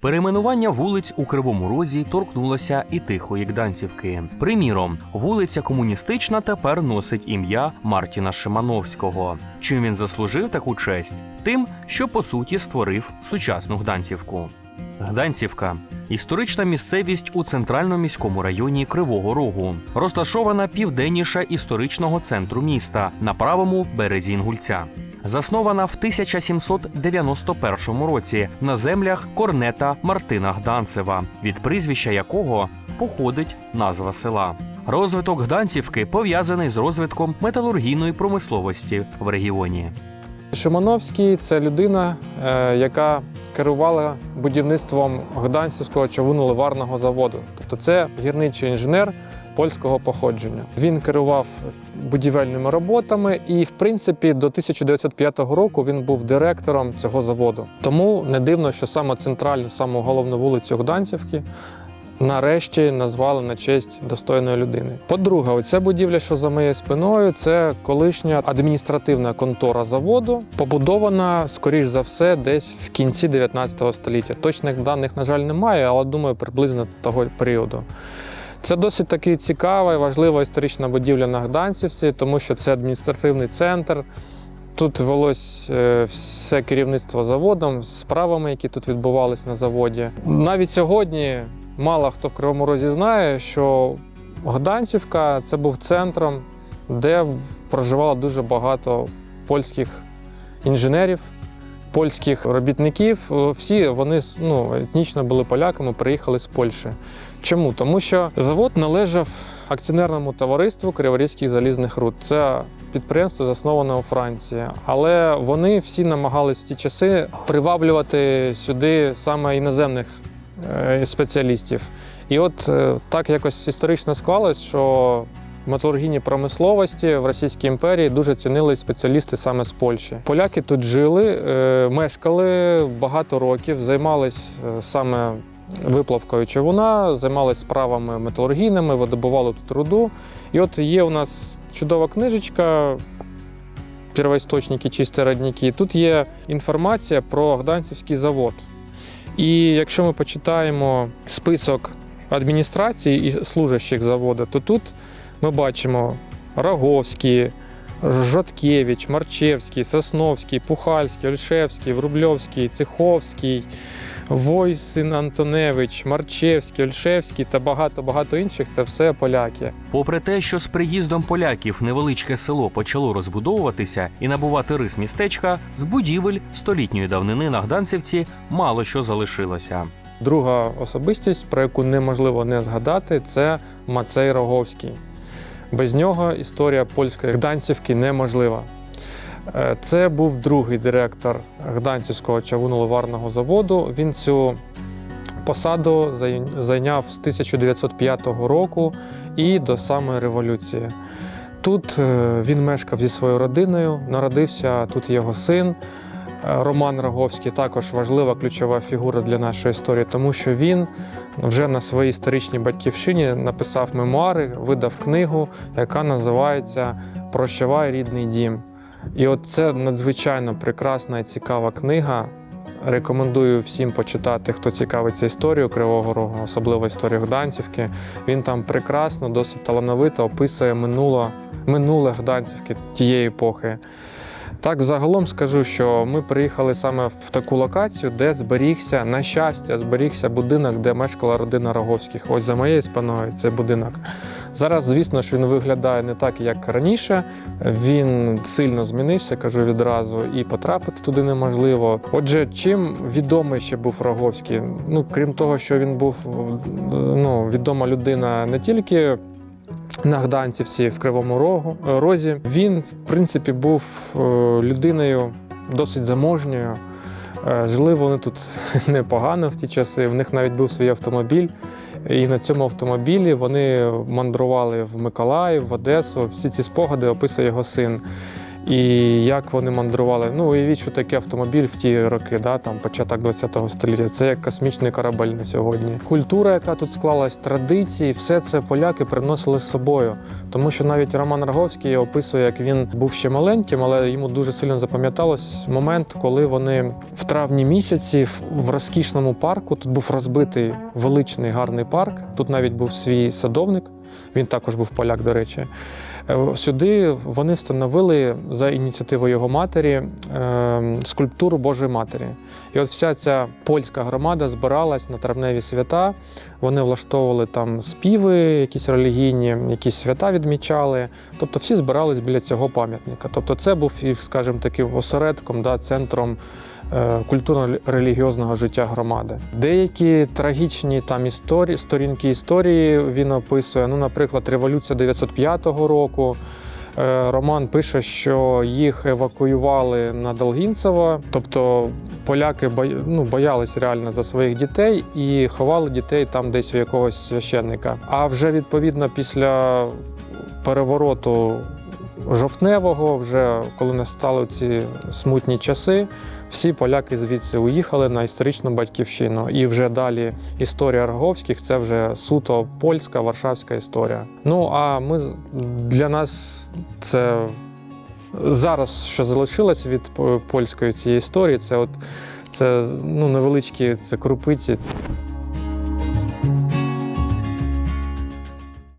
Перейменування вулиць у Кривому Розі торкнулося і тихої Гданцівки. Приміром, вулиця комуністична тепер носить ім'я Мартіна Шимановського. Чим він заслужив таку честь? Тим, що по суті створив сучасну Гданцівку. Гданцівка історична місцевість у центральному міському районі Кривого Рогу, розташована південніше історичного центру міста на правому березі Інгульця. Заснована в 1791 році на землях корнета Мартина Гданцева, від прізвища якого походить назва села. Розвиток Гданцівки пов'язаний з розвитком металургійної промисловості в регіоні. Шимановський це людина, е, яка керувала будівництвом Гданцівського човуно-ливарного заводу. Тобто це гірничий інженер польського походження. Він керував будівельними роботами, і, в принципі, до 1905 року він був директором цього заводу. Тому не дивно, що саме центральну, саму головну вулицю Гданцівки нарешті назвали на честь достойної людини. По-друге, оця будівля, що за моєю спиною, це колишня адміністративна контора заводу, побудована, скоріш за все, десь в кінці 19 століття. Точних даних, на жаль, немає, але думаю, приблизно того періоду. Це досить таки цікава і важлива історична будівля на Гданцівці, тому що це адміністративний центр. Тут велось е, все керівництво заводом, справами, які тут відбувалися на заводі. Навіть сьогодні мало хто в Кривому Розі знає, що Гданцівка це був центром, де проживало дуже багато польських інженерів, польських робітників. Е, Всі вони ну, етнічно були поляками, приїхали з Польщі. Чому? Тому що завод належав акціонерному товариству Криворізьких залізних руд. Це підприємство засноване у Франції, але вони всі намагались в ті часи приваблювати сюди саме іноземних е, спеціалістів. І от е, так якось історично склалось, що металургійній промисловості в Російській імперії дуже цінили спеціалісти саме з Польщі. Поляки тут жили, е, мешкали багато років, займались е, саме виплавкою човуна, займались справами металургійними, видобували тут руду. І от є у нас чудова книжечка. Первоісточники, чисті родники. Тут є інформація про Гданцівський завод. І якщо ми почитаємо список адміністрації і служащих заводу, то тут ми бачимо Роговський, Жоткевич, Марчевський, Сосновський, Пухальський, Ольшевський, Врубльовський, Цеховський, Войсин Антоневич, Марчевський, Ольшевський та багато-багато інших це все поляки. Попри те, що з приїздом поляків невеличке село почало розбудовуватися і набувати рис містечка, з будівель столітньої давнини на Гданцівці мало що залишилося. Друга особистість, про яку неможливо не згадати, це Мацей Роговський. Без нього історія польської Гданцівки неможлива. Е, Це був другий директор Гданцівського чавуно-ливарного заводу. Він цю посаду зайняв з 1905 року і до самої революції. Тут е, він мешкав зі своєю родиною, народився тут його син. Роман Роговський також важлива ключова фігура для нашої історії, тому що він вже на своїй історичній батьківщині написав мемуари, видав книгу, яка називається Прощавай рідний дім. І от це надзвичайно прекрасна і цікава книга. Рекомендую всім почитати, хто цікавиться історією Кривого Рогу, особливо історію Гданцівки. Він там прекрасно, досить талановито описує минуло, минуле Гданцівки тієї епохи. Так, загалом скажу, що ми приїхали саме в таку локацію, де зберігся, на щастя, зберігся будинок, де мешкала родина Роговських. Ось за моєю спиною цей будинок. Зараз, звісно ж, він виглядає не так, як раніше. Він сильно змінився, кажу відразу, і потрапити туди неможливо. Отже, чим відомий ще був Роговський? Ну, крім того, що він був ну, відома людина не тільки на Гданцівці в Кривому Рогу, е, Розі. Він, в принципі, був е, людиною досить заможньою. Е, Жили вони тут непогано в ті часи. В них навіть був свій автомобіль. І на цьому автомобілі вони мандрували в Миколаїв, в Одесу. Всі ці спогади описує його син. І як вони мандрували. Ну, уявіть, що таке автомобіль в ті роки, да, там початок ХХ століття. Це як космічний корабель на сьогодні. Культура, яка тут склалась, традиції, все це поляки приносили з собою. Тому що навіть Роман Роговський описує, як він був ще маленьким, але йому дуже сильно запам'яталось момент, коли вони в травні місяці в- розкішному парку тут був розбитий величний гарний парк. Тут навіть був свій садовник. Він також був поляк, до речі. Е, Сюди вони встановили за ініціативою його матері е, скульптуру Божої Матері. І от вся ця польська громада збиралась на травневі свята. Вони влаштовували там співи, якісь релігійні, якісь свята відмічали. Тобто всі збирались біля цього пам'ятника. Тобто, це був їх, скажімо, таким осередком, да, центром е, культурно-релігіозного життя громади. Деякі трагічні там історії, сторінки історії він описує. Ну, наприклад, революція 905 року. Е, Роман пише, що їх евакуювали на Долгінцево, тобто поляки ну, боялись реально за своїх дітей і ховали дітей там десь у якогось священника. А вже відповідно після перевороту жовтневого, вже коли настали ці смутні часи, всі поляки звідси уїхали на історичну батьківщину. І вже далі історія Роговських це вже суто польська, варшавська історія. Ну а ми для нас це зараз, що залишилось від польської цієї історії, це от це ну, невеличкі це крупиці